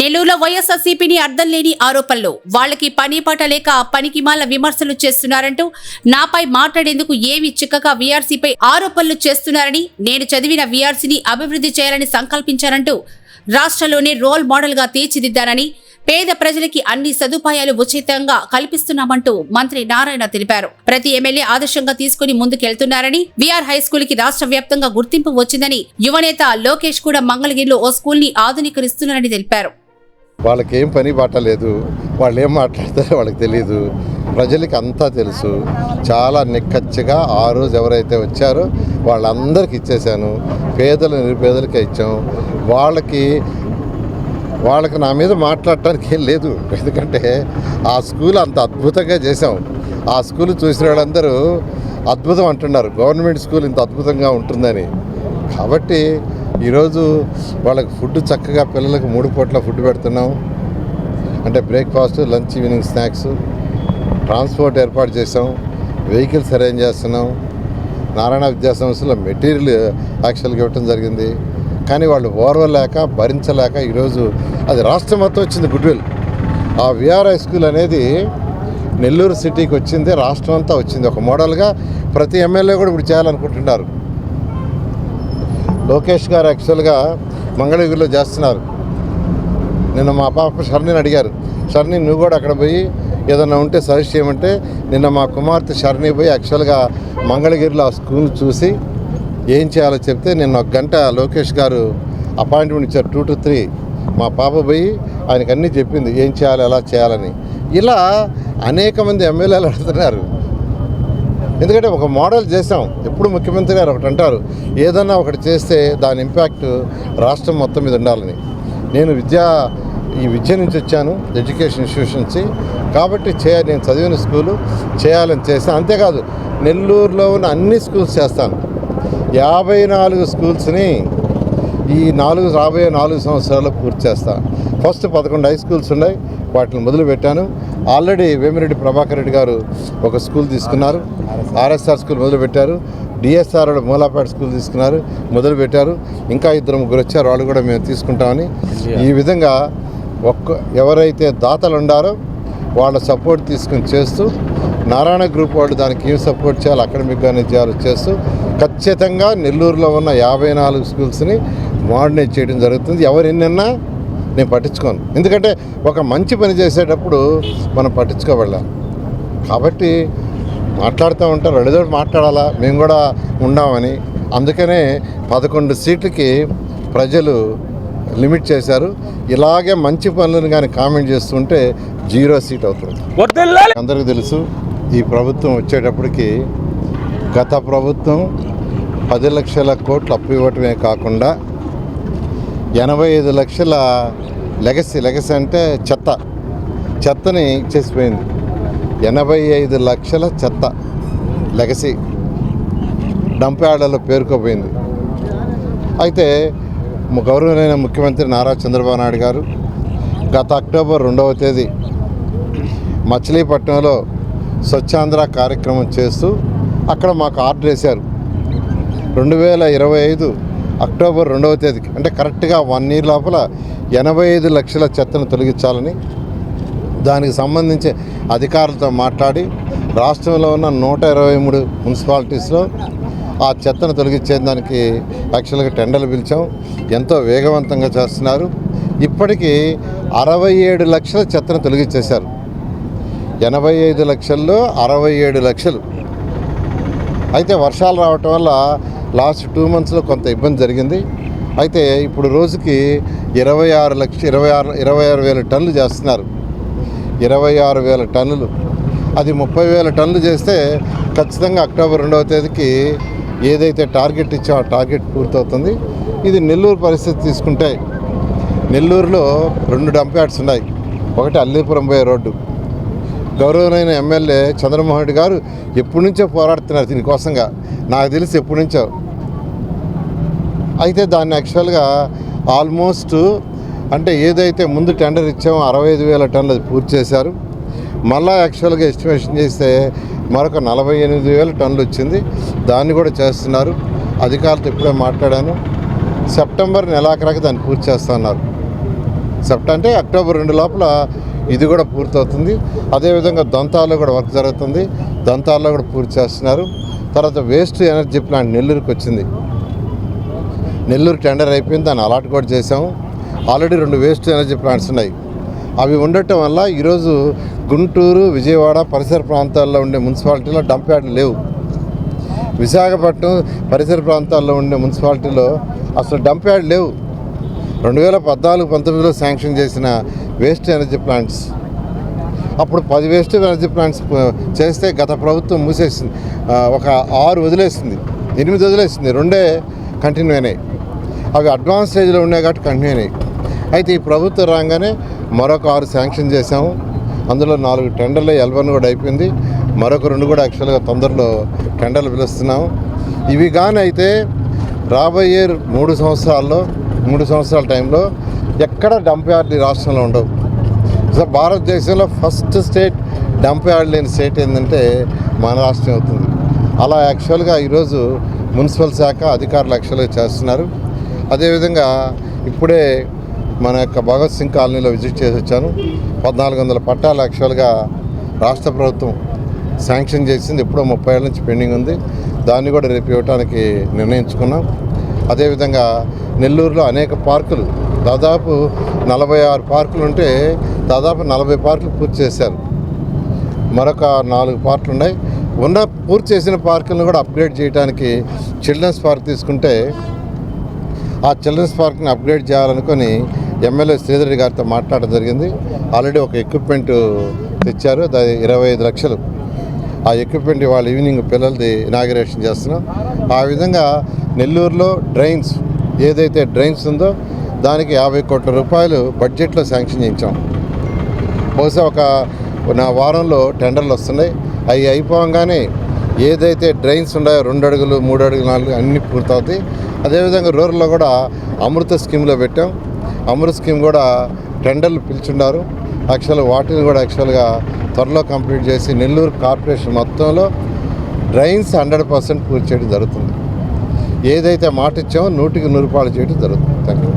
నెల్లూరులో వైఎస్ఆర్సీపీని అర్థం లేని ఆరోపణలు. వాళ్ళకి పని పాట లేక పనికిమాల విమర్శలు చేస్తున్నారంటూ నాపై మాట్లాడేందుకు ఏమి చిక్కగా వీఆర్సీపై ఆరోపణలు చేస్తున్నారని నేను చదివిన వీఆర్సీని అభివృద్ధి చేయాలని సంకల్పించారంటూ రాష్ట్రంలోనే రోల్ మోడల్గా తీర్చిదిద్దానని తీర్చిదిద్దారని పేద ప్రజలకి అన్ని సదుపాయాలు ఉచితంగా కల్పిస్తున్నామంటూ మంత్రి నారాయణ తెలిపారు. ప్రతి ఎమ్మెల్యే ఆదర్శంగా తీసుకుని ముందుకెళ్తున్నారని వీఆర్ హైస్కూల్కి రాష్ట్ర వ్యాప్తంగా గుర్తింపు వచ్చిందని యువనేత లోకేష్ కూడా మంగళగిరిలో ఓ స్కూల్ని ఆధునీకరిస్తున్నారని తెలిపారు. వాళ్ళకి ఏం పని బాట లేదు వాళ్ళు ఏం మాట్లాడతారో వాళ్ళకి తెలియదు ప్రజలకి అంతా తెలుసు. చాలా నిక్కచ్చిగా ఆ రోజు ఎవరైతే వచ్చారో వాళ్ళందరికీ ఇచ్చేసాను పేదలు నిరుపేదలకే ఇచ్చాం. వాళ్ళకి వాళ్ళకి నా మీద మాట్లాడటానికి ఏం లేదు. ఎందుకంటే ఆ స్కూల్ అంత అద్భుతంగా చేసాం ఆ స్కూల్ చూసిన వాళ్ళందరూ అద్భుతం అంటున్నారు. గవర్నమెంట్ స్కూల్ ఇంత అద్భుతంగా ఉంటుందని. కాబట్టి ఈరోజు వాళ్ళకి ఫుడ్ చక్కగా పిల్లలకు మూడు పూట్ల ఫుడ్ పెడుతున్నాం. అంటే breakfast lunch evening snacks transport ఏర్పాటు చేసాం వెహికల్స్ అరేంజ్ చేస్తున్నాం. నారాయణ విద్యా సంస్థలో మెటీరియల్ యాక్చువల్గా ఇవ్వటం జరిగింది. కానీ వాళ్ళు ఓర్వలేక భరించలేక ఈరోజు అది రాష్ట్రం మొత్తం వచ్చింది గుడ్విల్. ఆ విఆర్ఐ స్కూల్ అనేది నెల్లూరు సిటీకి వచ్చింది రాష్ట్రం అంతా వచ్చింది. ఒక మోడల్గా ప్రతి ఎమ్మెల్యే కూడా ఇప్పుడు చేయాలనుకుంటున్నారు. లోకేష్ గారు యాక్చువల్గా మంగళగిరిలో చేస్తున్నారు. నిన్న మా పాప షర్ణిని అడిగారు. షర్ణి నువ్వు కూడా అక్కడ పోయి ఏదన్నా ఉంటే సజెస్ట్ చేయమంటే నిన్న మా కుమార్తె షర్ణి పోయి యాక్చువల్గా మంగళగిరిలో ఆ స్కూల్ చూసి ఏం చేయాలో చెప్తే నిన్న ఒక గంట లోకేష్ గారు అపాయింట్మెంట్ ఇచ్చారు టూ టు త్రీ మా పాప పోయి ఆయనకు అన్నీ చెప్పింది ఏం చేయాలి ఎలా చేయాలని. ఇలా అనేక మంది ఎమ్మెల్యేలు అడుగుతున్నారు. ఎందుకంటే ఒక మోడల్ చేసాం ఎప్పుడు ముఖ్యమంత్రి గారు ఒకటి అంటారు ఏదన్నా ఒకటి చేస్తే దాని ఇంపాక్ట్ రాష్ట్రం మొత్తం మీద ఉండాలని. నేను విద్యా ఈ విద్య నుంచి వచ్చాను ఎడ్యుకేషన్ ఇన్స్టిట్యూషన్ నుంచి. కాబట్టి చేయాలి నేను చదివిన స్కూలు చేయాలని చేస్తాను అంతేకాదు నెల్లూరులో ఉన్న అన్ని స్కూల్స్ చేస్తాను. యాభై నాలుగు స్కూల్స్ని ఈ నాలుగు రాబోయే నాలుగు సంవత్సరాల్లో పూర్తి చేస్తాను ఫస్ట్ పదకొండు హై స్కూల్స్ ఉన్నాయి వాటిని మొదలుపెట్టాను. ఆల్రెడీ వేమిరెడ్డి ప్రభాకర్ రెడ్డి గారు ఒక స్కూల్ తీసుకున్నారు. ఆర్ఎస్ఆర్ స్కూల్ మొదలుపెట్టారు. డిఎస్ఆర్ మూలాపేట స్కూల్ తీసుకున్నారు మొదలుపెట్టారు. ఇంకా ఇద్దరు ముగ్గురు వచ్చారు. వాళ్ళు కూడా మేము తీసుకుంటామని. ఈ విధంగా ఒక్క ఎవరైతే దాతలు ఉండారో వాళ్ళ సపోర్ట్ తీసుకుని చేస్తూ నారాయణ గ్రూప్ వాళ్ళు దానికి ఏం సపోర్ట్ చేయాలి అకాడమిక్గానే చేయాలో చేస్తూ ఖచ్చితంగా నెల్లూరులో ఉన్న యాభై నాలుగు స్కూల్స్ని మోడర్నైజ్ చేయడం జరుగుతుంది. ఎవరు ఎన్నైనా నేను పట్టించుకోను. ఎందుకంటే ఒక మంచి పని చేసేటప్పుడు మనం పట్టించుకోబడాలి కాబట్టి మాట్లాడుతూ ఉంటారు రెండుదో మాట్లాడాలా? మేము కూడా ఉండామని అందుకనే పదకొండు సీట్లకి ప్రజలు లిమిట్ చేశారు. ఇలాగే మంచి పనులను కానీ కామెంట్ చేస్తుంటే జీరో సీట్ అవుతుంది. అందరికీ తెలుసు ఈ ప్రభుత్వం వచ్చేటప్పటికి గత ప్రభుత్వం పది లక్షల కోట్లు అప్పు ఇవ్వటమే కాకుండా ఎనభై ఐదు లక్షల లెగసీ లెగసీ అంటే చెత్త. చెత్తని ఇచ్చేసిపోయింది ఎనభై ఐదు లక్షల చెత్త లెగసీ. డంప్ పేరుకోపోయింది. అయితే గౌరవమైన ముఖ్యమంత్రి నారా చంద్రబాబు నాయుడు గారు గత అక్టోబర్ రెండవ తేదీ మచిలీపట్నంలో స్వచ్ఛాంధ్ర కార్యక్రమం చేస్తూ అక్కడ మాకు ఆర్డర్ వేశారు. రెండు వేల ఇరవై ఐదు అక్టోబర్ రెండవ తేదీకి అంటే కరెక్ట్గా వన్ ఇయర్ లోపల ఎనభై ఐదు లక్షల చెత్తను తొలగించాలని దానికి సంబంధించి అధికారులతో మాట్లాడి రాష్ట్రంలో ఉన్న నూట ఇరవై మూడు మున్సిపాలిటీస్లో ఆ చెత్తను తొలగించే దానికి యాక్చువల్గా టెండర్లు పిలిచాం. ఎంతో వేగవంతంగా చేస్తున్నారు. ఇప్పటికీ అరవై ఏడు లక్షల చెత్తను తొలగించేశారు. ఎనభై ఐదు లక్షల్లో అరవై ఏడు లక్షలు. అయితే వర్షాలు రావటం వల్ల లాస్ట్ టూ మంత్స్లో కొంత ఇబ్బంది జరిగింది. అయితే ఇప్పుడు రోజుకి ఇరవై ఆరు లక్ష ఇరవై ఆరు ఇరవై ఆరు వేల టన్నులు చేస్తున్నారు. ఇరవై ఆరు వేల టన్నులు. అది ముప్పై వేల టన్నులు చేస్తే ఖచ్చితంగా అక్టోబర్ రెండవ తేదీకి ఏదైతే టార్గెట్ ఇచ్చా ఆ టార్గెట్ పూర్తవుతుంది. ఇది నెల్లూరు పరిస్థితి తీసుకుంటే నెల్లూరులో రెండు డంప్ యార్డ్స్ ఉన్నాయి. ఒకటి అల్లీపురం పోయే రోడ్డు. గౌరవమైన ఎమ్మెల్యే చంద్రమోహన్ రెడ్డి గారు ఎప్పటి నుంచో పోరాడుతున్నారు దీనికోసంగా. నాకు తెలిసి ఎప్పటి నుంచో. అయితే దాన్ని యాక్చువల్గా ఆల్మోస్ట్ అంటే ఏదైతే ముందు టెండర్ ఇచ్చామో అరవై ఐదు వేల టన్నులు అది పూర్తి చేశారు. మళ్ళా యాక్చువల్గా ఎస్టిమేషన్ చేస్తే మరొక నలభై ఎనిమిది వేల టన్నులు వచ్చింది. దాన్ని కూడా చేస్తున్నారు. అధికారులతో ఇప్పుడే మాట్లాడాను. సెప్టెంబర్ నెలాఖరాకి దాన్ని పూర్తి చేస్తున్నారు సెప్ట అంటే అక్టోబర్ రెండు లోపల ఇది కూడా పూర్తవుతుంది. అదేవిధంగా దంతాల్లో కూడా వర్క్ జరుగుతుంది. దంతాల్లో కూడా పూర్తి చేస్తున్నారు. తర్వాత వేస్ట్ ఎనర్జీ ప్లాంట్ నెల్లూరుకి వచ్చింది. నెల్లూరు టెండర్ అయిపోయింది. దాన్ని అలాట్ కూడా చేసాము ఆల్రెడీ రెండు వేస్ట్ ఎనర్జీ ప్లాంట్స్ ఉన్నాయి. అవి ఉండటం వల్ల ఈరోజు గుంటూరు విజయవాడ పరిసర ప్రాంతాల్లో ఉండే మున్సిపాలిటీలో డంప్ యార్డ్లు లేవు. విశాఖపట్నం పరిసర ప్రాంతాల్లో ఉండే మున్సిపాలిటీలో అసలు డంప్ యార్డ్ లేవు. రెండు వేల పద్నాలుగు పంతొమ్మిదిలో శాంక్షన్ చేసిన వేస్ట్ ఎనర్జీ ప్లాంట్స్. అప్పుడు పది వేస్ట్ ఎనర్జీ ప్లాంట్స్ చేస్తే గత ప్రభుత్వం మూసేసింది. ఒక ఆరు వదిలేసింది. ఎనిమిది వదిలేసింది. రెండే కంటిన్యూ అయినాయి. అవి అడ్వాన్స్ స్టేజ్లో ఉన్నాయి కాబట్టి కంటిన్యూ అయినాయి. అయితే ఈ ప్రభుత్వం రాగానే మరొక ఆరు శాంక్షన్ చేశాము. అందులో నాలుగు టెండర్లు ఎల్వన్ కూడా అయిపోయింది. మరొక రెండు కూడా యాక్చువల్గా తొందరలో టెండర్లు పిలుస్తున్నాము. ఇవి కానీ అయితే రాబోయే మూడు సంవత్సరాల్లో మూడు సంవత్సరాల టైంలో ఎక్కడ డంప్ యార్డ్ రాష్ట్రంలో ఉండవు. సో భారతదేశంలో ఫస్ట్ స్టేట్ డంప్ యార్డ్ లేని స్టేట్ ఏంటంటే మన రాష్ట్రం అవుతుంది. అలా యాక్చువల్గా ఈరోజు మున్సిపల్ శాఖ అధికారులు యాక్చువల్గా చేస్తున్నారు. అదేవిధంగా ఇప్పుడే మన యొక్క భగత్ సింగ్ కాలనీలో విజిట్ చేసి వచ్చాను. పద్నాలుగు వందల పట్టాలు యాక్చువల్గా రాష్ట్ర ప్రభుత్వం శాంక్షన్ చేసింది. ఎప్పుడో ముప్పై ఏళ్ళ నుంచి పెండింగ్ ఉంది. దాన్ని కూడా రేపు ఇవ్వడానికి నిర్ణయించుకున్నాం. అదేవిధంగా నెల్లూరులో అనేక పార్కులు దాదాపు నలభై ఆరు పార్కులు ఉంటే దాదాపు నలభై పార్కులు పూర్తి చేశారు. మరొక నాలుగు పార్కులు ఉన్నాయి. ఉన్న పూర్తి చేసిన పార్కులను కూడా అప్గ్రేడ్ చేయడానికి చిల్డ్రన్స్ పార్క్ తీసుకుంటే ఆ చిల్డ్రన్స్ పార్క్ని అప్గ్రేడ్ చేయాలనుకొని ఎమ్మెల్యే శ్రీధర్ గారితో మాట్లాడడం జరిగింది. ఆల్రెడీ ఒక ఎక్విప్మెంట్ తెచ్చారు. దాని ఇరవై ఐదు లక్షలు. ఆ ఎక్విప్మెంట్ ఇవాళ ఈవినింగ్ పిల్లలది ఇనాగరేషన్ చేస్తున్నాం. ఆ విధంగా నెల్లూరులో డ్రైన్స్ ఏదైతే డ్రైన్స్ ఉందో దానికి యాభై కోట్ల రూపాయలు బడ్జెట్లో శాంక్షన్ చేయించాం. బహుశా ఒక నా వారంలో టెండర్లు వస్తున్నాయి. అవి అయిపోగానే ఏదైతే డ్రైన్స్ ఉన్నాయో రెండు అడుగులు మూడు అడుగులు నాలుగు అన్నీ పూర్తవుతాయి. అదేవిధంగా రూరల్లో కూడా అమృత స్కీమ్లో పెట్టాం. అమృత స్కీమ్ కూడా టెండర్లు పిలుచున్నారు. యాక్చువల్గా వాటిని కూడా యాక్చువల్గా త్వరలో కంప్లీట్ చేసి నెల్లూరు కార్పొరేషన్ మొత్తంలో డ్రైన్స్ హండ్రెడ్ పర్సెంట్ పూర్తి చేయడం జరుగుతుంది. ఏదైతే మాట ఇచ్చామో నూటికి నూరు రూపాయలు చేయడం జరుగుతుంది. Thank you